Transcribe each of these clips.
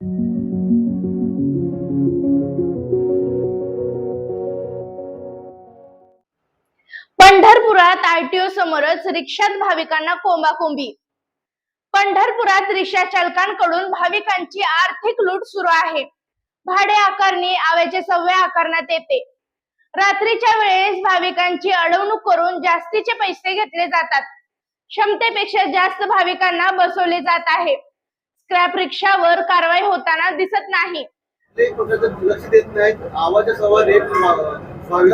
पंढरपुरात आरटीओ समोरच रिक्षात भाविकांना कोंबाकोंबी. पंढरपुरात रिक्षा चालकांकडून भाविकांची आर्थिक लूट सुरू आहे. भाडे आकारणी आव्याचे सव्वे आकारण्यात येते. रात्रीच्या वेळेस भाविकांची अडवणूक करून जास्तीचे पैसे घेतले जातात. क्षमतेपेक्षा जास्त भाविकांना बसवले जात आहे. स्क्रॅप रिक्षावर कारवाई होताना दिसत नाही.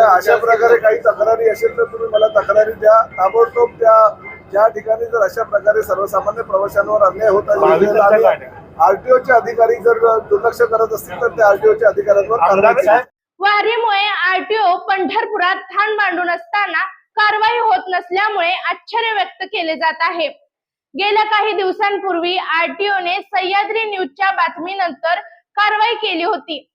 अशा प्रकारे काही तक्रारी असेल तर तुम्ही मला तक्रारी द्या. ताबडतोब त्या ज्या ठिकाणी जर अशा प्रकारे सर्वसामान्य प्रवाशांवर अन्याय होत आरटीओचे अधिकारी जर दुर्लक्ष करत असतील तर त्या आरटीओच्या अधिकाऱ्यांवर. वारीमुळे आरटीओ पंढरपुरात ठाण मांडून असताना कारवाई होत नसल्यामुळे आश्चर्य व्यक्त केले जात आहे. गेल्या काही दिवसांपूर्वी आरटीओने सह्याद्री न्यूजच्या बातमीनंतर कारवाई केली होती.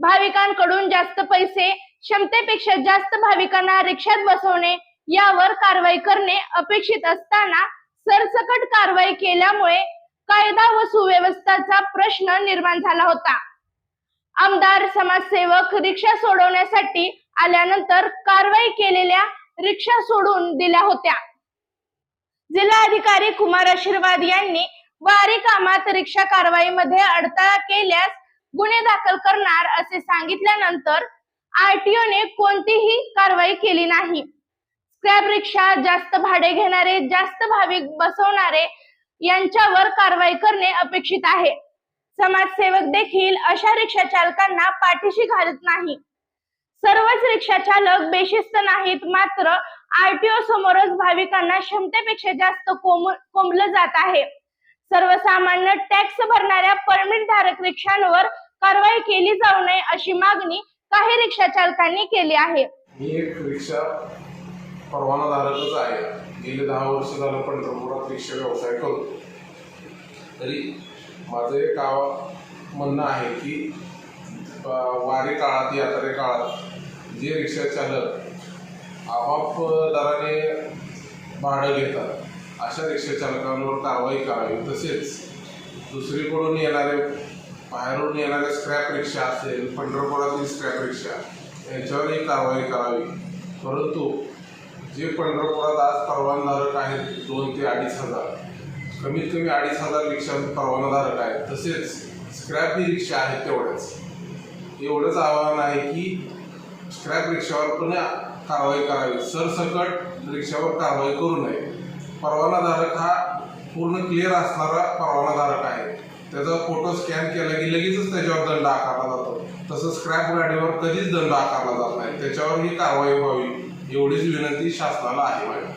भाविकांकडून जास्त पैसे क्षमतेपेक्षा जास्त भाविकांना रिक्षात बसवणे यावर कारवाई करणे अपेक्षित असताना सरसकट कारवाई केल्यामुळे कायदा व सुव्यवस्थाचा प्रश्न निर्माण झाला होता. आमदार समाजसेवक रिक्षा सोडवण्यासाठी आल्यानंतर कारवाई केलेल्या रिक्षा सोडून दिल्या होत्या. जिल्हाधिकारी कुमार आशीर्वाद यांनी वारी कामात रिक्षा कारवाईमध्ये अडथळा केल्यास गुन्हे दाखल करणार असे सांगितल्यानंतर आरटीओ ने कोणतीही कारवाई केली नाही. स्क्रॅप रिक्षा जास्त भाडे घेणारे जास्त भाविक बसवणारे यांच्यावर कारवाई करणे अपेक्षित आहे. समाजसेवक देखील अशा रिक्षा चालकांना पाठीशी घालत नाही. सर्वच रिक्षा चालक बेशिस्त नाहीत मात्र आरटीओ समोरच भाविकांना क्षमतेपेक्षा जास्त कोंबलं जात आहे. सर्वसामान्य टॅक्स भरणाऱ्या परमिट धारक रिक्षांवर कारवाई केली जाऊ नये अशी मागणी काही रिक्षा चालकांनी केली आहे. मी एक रिक्षा परवानाधारकच आहे. गेले दहा वर्ष झालं पंढरपुरात रिक्षा व्यवसाय करतो. तरी माझं एक आव म्हणणं आहे की अ, वारी काळात यात्रे काळात जे रिक्षा चालक आपाप दराने भाडं घेतात. अशा रिक्षा चालकांवर कारवाई करावी. तसेच दुसरीकडून येणारे बाहेरून येणारे स्क्रॅप रिक्षा असेल पंढरपुरातील स्क्रॅप रिक्षा यांच्यावरही कारवाई करावी. परंतु जे पंढरपुरात आज परवानाधारक आहेत दोन ते अडीच हजार. कमीत कमी अडीच हजार रिक्षा परवानाधारक आहेत. तसेच स्क्रॅप ही रिक्षा आहेत तेवढ्याच. एवढंच आव्हान आहे की स्क्रॅप रिक्षावर पण कारवाई करावी. सरसकट रिक्षावर कारवाई करू नये. परवानाधारक हा पूर्ण क्लिअर असणारा परवानाधारक आहे. त्याचा फोटो स्कॅन केला की लगेचच त्याच्यावर दंड आकारला जातो. तसं स्क्रॅप गाडीवर कधीच दंड आकारला जात नाही. त्याच्यावर ही कारवाई व्हावी एवढीच विनंती शासनाला आहे मॅडम.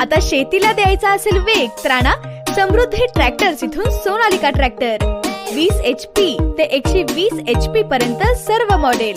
आता शेतीला द्यायचा असेल वेग तर आणा समृद्धी ट्रॅक्टर्स इथून सोनालिका ट्रॅक्टर वीस एच पी ते एकशे वीस एच पी पर्यंत सर्व मॉडेल